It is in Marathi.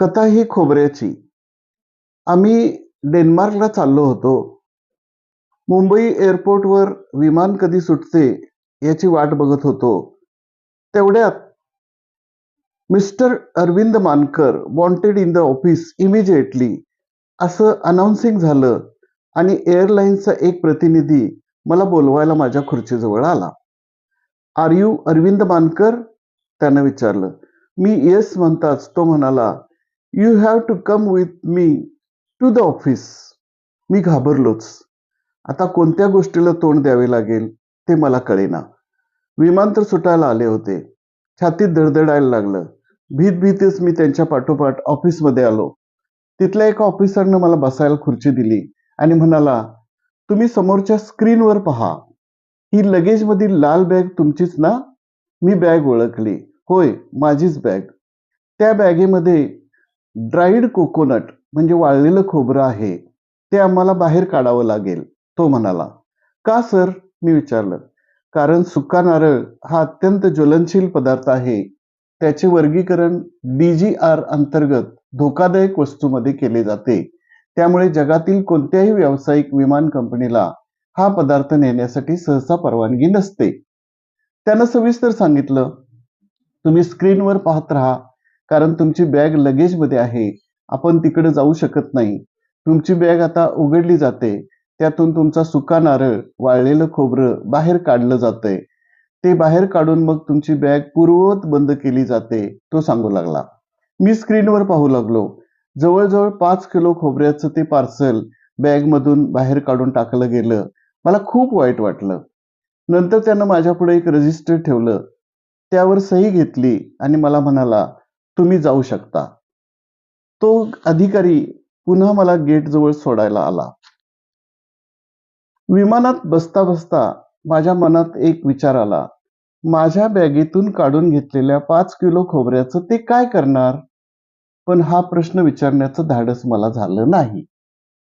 कथा ही खोबऱ्याची. आम्ही डेन्मार्कला चाललो होतो. मुंबई एअरपोर्टवर विमान कधी सुटते याची वाट बघत होतो. तेवढ्यात mister Arvind Mankar wanted in the office immediately असं अनाऊन्सिंग झालं आणि एअरलाईन्सचा एक प्रतिनिधी मला बोलवायला माझ्या खुर्चीजवळ आला. Are you Arvind Mankar? त्यानं विचारलं. मी येस म्हणताच तो म्हणाला you have to come with me to the office मी घाबरलोच. आता कोणत्या गोष्टीला तोंड द्यावे लागेल ते मला कळेना. विमान तर सुटायला आले होते. छातीत धडधडायला लागलं. भीत भीतीच मी त्यांच्या पाठोपाठ ऑफिसमध्ये आलो. तिथल्या एका ऑफिसरनं मला बसायला खुर्ची दिली आणि म्हणाला तुम्ही समोरच्या स्क्रीनवर पहा. ही लगेजमधील लाल बॅग तुमचीच ना? मी बॅग ओळखली. होय माझीच बॅग. त्या बॅगेमध्ये ड्राईड कोकोनट म्हणजे वाळलेलं खोबरं आहे ते आम्हाला बाहेर काढावं लागेल तो म्हणाला. का सर? मी विचारलं. कारण सुका नारळ हा अत्यंत ज्वलनशील पदार्थ आहे. त्याचे वर्गीकरण डी जी आर अंतर्गत धोकादायक वस्तूमध्ये केले जाते. त्यामुळे जगातील कोणत्याही व्यावसायिक विमान कंपनीला हा पदार्थ नेण्यासाठी सहसा परवानगी नसते. त्यानं सविस्तर सांगितलं. तुम्ही स्क्रीनवर पाहत राहा. कारण तुमची बॅग लगेजमध्ये आहे. आपण तिकडे जाऊ शकत नाही. तुमची बॅग आता उघडली जाते. त्यातून तुमचा सुका नारळ वाळलेलं खोबरं बाहेर काढलं जातंय. ते बाहेर काढून मग तुमची बॅग पूर्ववत बंद केली जाते तो सांगू लागला. मी स्क्रीनवर पाहू लागलो. जवळजवळ पाच किलो खोबऱ्याचं ते पार्सल बॅगमधून बाहेर काढून टाकलं गेलं. मला खूप वाईट वाटलं. नंतर त्यानं माझ्यापुढे एक रजिस्टर ठेवलं. त्यावर सही घेतली आणि मला म्हणाला तुम्ही जाऊ शकता. तो अधिकारी पुन्हा मला गेटजवळ सोडायला आला. विमानात बसता बसता माझ्या मनात एक विचार आला. माझ्या बॅगेतून काढून घेतलेल्या पाच किलो खोबऱ्याचं ते काय करणार? पण हा प्रश्न विचारण्याचं धाडस मला झालं नाही.